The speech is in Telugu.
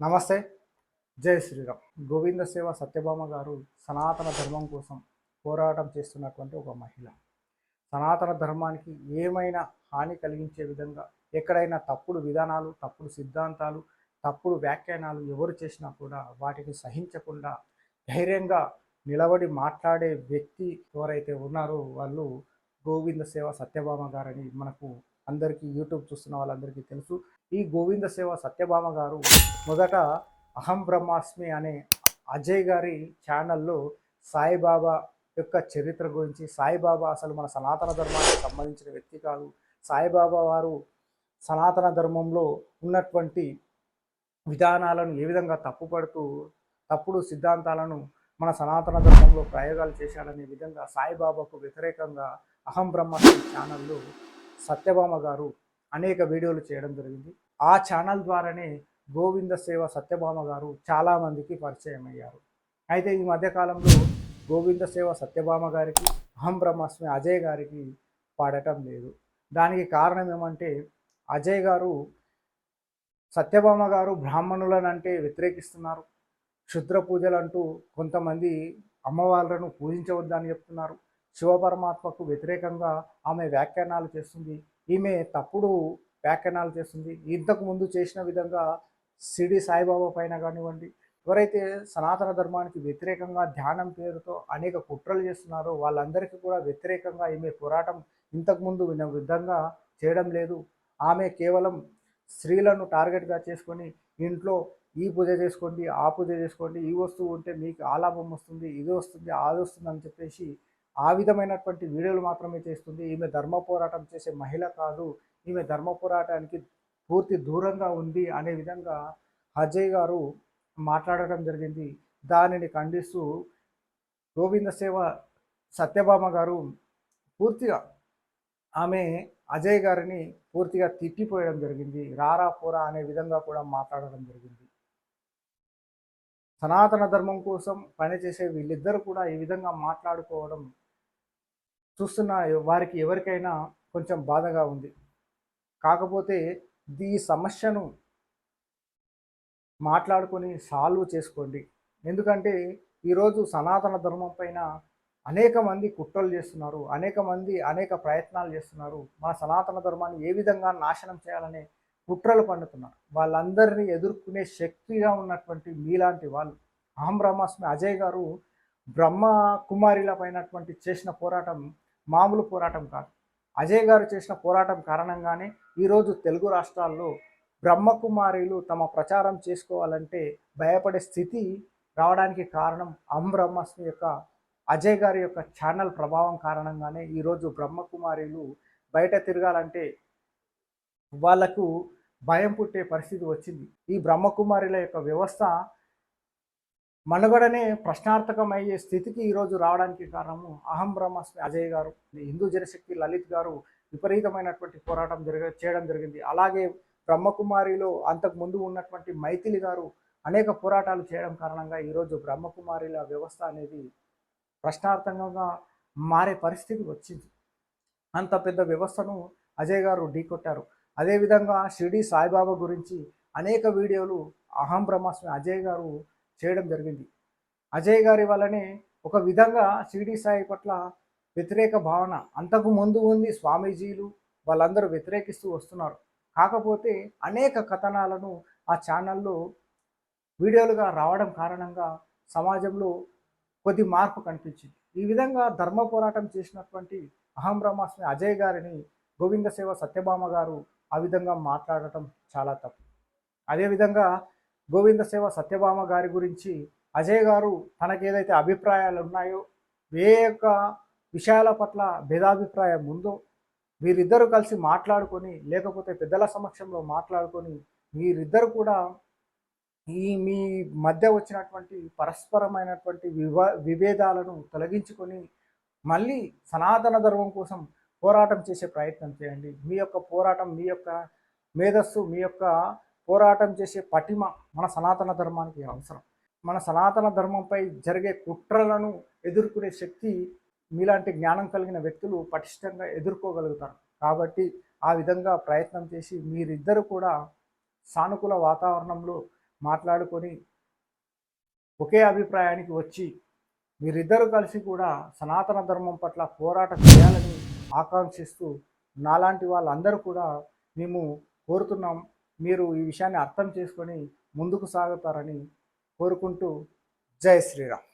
నమస్తే. జై శ్రీరామ్. గోవింద సేవ సత్యభామ గారు సనాతన ధర్మం కోసం పోరాటం చేస్తున్నటువంటి ఒక మహిళ. సనాతన ధర్మానికి ఏమైనా హాని కలిగించే విధంగా ఎక్కడైనా తప్పుడు విధానాలు తప్పుడు సిద్ధాంతాలు తప్పుడు వ్యాఖ్యానాలు ఎవరు చేసినా కూడా వాటిని సహించకుండా ధైర్యంగా నిలబడి మాట్లాడే వ్యక్తి ఎవరైతే ఉన్నారో వాళ్ళు గోవింద సేవ సత్యభామ గారని మనకు అందరికీ యూట్యూబ్ చూస్తున్న వాళ్ళందరికీ తెలుసు. ఈ గోవింద సేవ సత్యభామ గారు మొదట అహం బ్రహ్మాస్మి అనే అజయ్ గారి ఛానల్లో సాయిబాబా యొక్క చరిత్ర గురించి సాయిబాబా అసలు మన సనాతన ధర్మానికి సంబంధించిన వ్యక్తి కాదు. సాయిబాబా వారు సనాతన ధర్మంలో ఉన్నటువంటి విధానాలను ఏ విధంగా తప్పుపడుతూ తప్పుడు సిద్ధాంతాలను మన సనాతన ధర్మంలో ప్రయోగాలు చేశాడనే విధంగా సాయిబాబాకు వ్యతిరేకంగా అహం బ్రహ్మాస్మి ఛానల్లో సత్యభామ గారు అనేక వీడియోలు చేయడం జరిగింది. ఆ ఛానల్ ద్వారానే గోవింద సేవ సత్యభామ గారు చాలామందికి పరిచయం అయ్యారు. అయితే ఈ మధ్యకాలంలో గోవింద సేవ సత్యభామ గారికి అహం బ్రహ్మాస్మి అజయ్ గారికి పాడటం లేదు. దానికి కారణం ఏమంటే అజయ్ గారు సత్యభామ గారు బ్రాహ్మణులను అంటే వ్యతిరేకిస్తున్నారు. క్షుద్ర పూజలు అంటూ కొంతమంది అమ్మవార్లను పూజించవద్దని చెప్తున్నారు. శివపరమాత్మకు వ్యతిరేకంగా ఆమె వ్యాఖ్యానాలు చేస్తుంది. ఈమె తప్పుడు వ్యాఖ్యానాలు చేస్తుంది. ఇంతకు ముందు చేసిన విధంగా సిడి సాయిబాబా పైన కానివ్వండి ఎవరైతే సనాతన ధర్మానికి వ్యతిరేకంగా ధ్యానం పేరుతో అనేక కుట్రలు చేస్తున్నారో వాళ్ళందరికీ కూడా వ్యతిరేకంగా ఈమె పోరాటం ఇంతకుముందు విన్న విధంగా చేయడం లేదు. ఆమె కేవలం స్త్రీలను టార్గెట్గా చేసుకొని ఇంట్లో ఈ పూజ చేసుకోండి ఆ పూజ చేసుకోండి ఈ వస్తువు ఉంటే మీకు ఆ లాభం వస్తుంది ఇది వస్తుంది అది వస్తుంది అని చెప్పేసి ఆ విధమైనటువంటి వీడియోలు మాత్రమే చేస్తుంది. ఈమె ధర్మ పోరాటం చేసే మహిళ కాదు. ఈమె ధర్మ పోరాటానికి పూర్తి దూరంగా ఉంది అనే విధంగా అజయ్ గారు మాట్లాడటం జరిగింది. దానిని ఖండిస్తూ గోవింద సేవ సత్యభామ గారు పూర్తిగా ఆమె అజయ్ గారిని పూర్తిగా తిట్టిపోయడం జరిగింది. రారా పోరా అనే విధంగా కూడా మాట్లాడడం జరిగింది. సనాతన ధర్మం కోసం పనిచేసే వీళ్ళిద్దరూ కూడా ఈ విధంగా మాట్లాడుకోవడం చూస్తున్న వారికి ఎవరికైనా కొంచెం బాధగా ఉంది. కాకపోతే ఈ సమస్యను మాట్లాడుకొని సాల్వ్ చేసుకోండి. ఎందుకంటే ఈరోజు సనాతన ధర్మం పైన అనేక మంది కుట్రలు చేస్తున్నారు. అనేక మంది అనేక ప్రయత్నాలు చేస్తున్నారు. మన సనాతన ధర్మాన్ని ఏ విధంగా నాశనం చేయాలనే కుట్రలు పండుతున్నారు వాళ్ళందరినీ ఎదుర్కొనే శక్తిగా ఉన్నటువంటి మీలాంటి వాళ్ళు అహం బ్రహ్మాస్మి అజయ్ గారు బ్రహ్మ కుమారిల పైనటువంటి చేసిన పోరాటం మామూలు పోరాటం కాదు. అజయ్ గారు చేసిన పోరాటం కారణంగానే ఈరోజు తెలుగు రాష్ట్రాల్లో బ్రహ్మకుమారిలు తమ ప్రచారం చేసుకోవాలంటే భయపడే స్థితి రావడానికి కారణం అహం యొక్క అజయ్ గారి యొక్క ఛానల్ ప్రభావం కారణంగానే ఈరోజు బ్రహ్మకుమారీలు బయట తిరగాలంటే వాళ్ళకు భయం పుట్టే పరిస్థితి వచ్చింది. ఈ బ్రహ్మకుమారిల యొక్క వ్యవస్థ మనుగడనే ప్రశ్నార్థకమయ్యే స్థితికి ఈరోజు రావడానికి కారణము అహం బ్రహ్మస్మి అజయ్ గారు హిందూ జనశక్తి లలిత్ గారు విపరీతమైనటువంటి పోరాటం జరగ చేయడం జరిగింది. అలాగే బ్రహ్మకుమారిలో అంతకు ముందు ఉన్నటువంటి మైథిలి గారు అనేక పోరాటాలు చేయడం కారణంగా ఈరోజు బ్రహ్మకుమారిల వ్యవస్థ అనేది ప్రశ్నార్థకంగా మారే పరిస్థితి వచ్చింది. అంత పెద్ద వ్యవస్థను అజయ్ గారు ఢీకొట్టారు. అదేవిధంగా షిరిడి సాయిబాబా గురించి అనేక వీడియోలు అహం బ్రహ్మస్మి అజయ్ గారు చేయడం జరిగింది. అజయ్ గారి వల్లనే ఒక విధంగా సిడి సాయి పట్ల వ్యతిరేక భావన అంతకు ముందు ఉంది స్వామీజీలు వాళ్ళందరూ వ్యతిరేకిస్తూ వస్తున్నారు. కాకపోతే అనేక కథనాలను ఆ ఛానల్లో వీడియోలుగా రావడం కారణంగా సమాజంలో కొద్ది మార్పు కనిపించింది. ఈ విధంగా ధర్మ పోరాటం చేసినటువంటి అహం బ్రహ్మాస్మి అజయ్ గారిని గోవింద సేవ సత్యభామ గారు ఆ విధంగా మాట్లాడటం చాలా తప్పు. అదేవిధంగా గోవింద సేవ సత్యభామ గారి గురించి అజయ్ గారు తనకేదైతే ఏదైతే అభిప్రాయాలు ఉన్నాయో ఏ యొక్క విషయాల పట్ల భేదాభిప్రాయం ఉందో వీరిద్దరూ కలిసి మాట్లాడుకొని లేకపోతే పెద్దల సమక్షంలో మాట్లాడుకొని వీరిద్దరు కూడా ఈ మీ మధ్య వచ్చినటువంటి పరస్పరమైనటువంటి వివా విభేదాలను తొలగించుకొని మళ్ళీ సనాతన ధర్మం కోసం పోరాటం చేసే ప్రయత్నం చేయండి. మీ యొక్క పోరాటం మీ యొక్క మేధస్సు మీ యొక్క పోరాటం చేసే పటిమ మన సనాతన ధర్మానికి అవసరం. మన సనాతన ధర్మంపై జరిగే కుట్రలను ఎదుర్కొనే శక్తి మీలాంటి జ్ఞానం కలిగిన వ్యక్తులు పటిష్టంగా ఎదుర్కోగలుగుతారు. కాబట్టి ఆ విధంగా ప్రయత్నం చేసి మీరిద్దరు కూడా సానుకూల వాతావరణంలో మాట్లాడుకొని ఒకే అభిప్రాయానికి వచ్చి మీరిద్దరూ కలిసి కూడా సనాతన ధర్మం పట్ల పోరాటం చేయాలని ఆకాంక్షిస్తూ నాలాంటి వాళ్ళందరూ కూడా మేము కోరుతున్నాం. మీరు ఈ విషయాన్ని అర్థం చేసుకొని ముందుకు సాగుతారని కోరుకుంటూ జై శ్రీరామ్.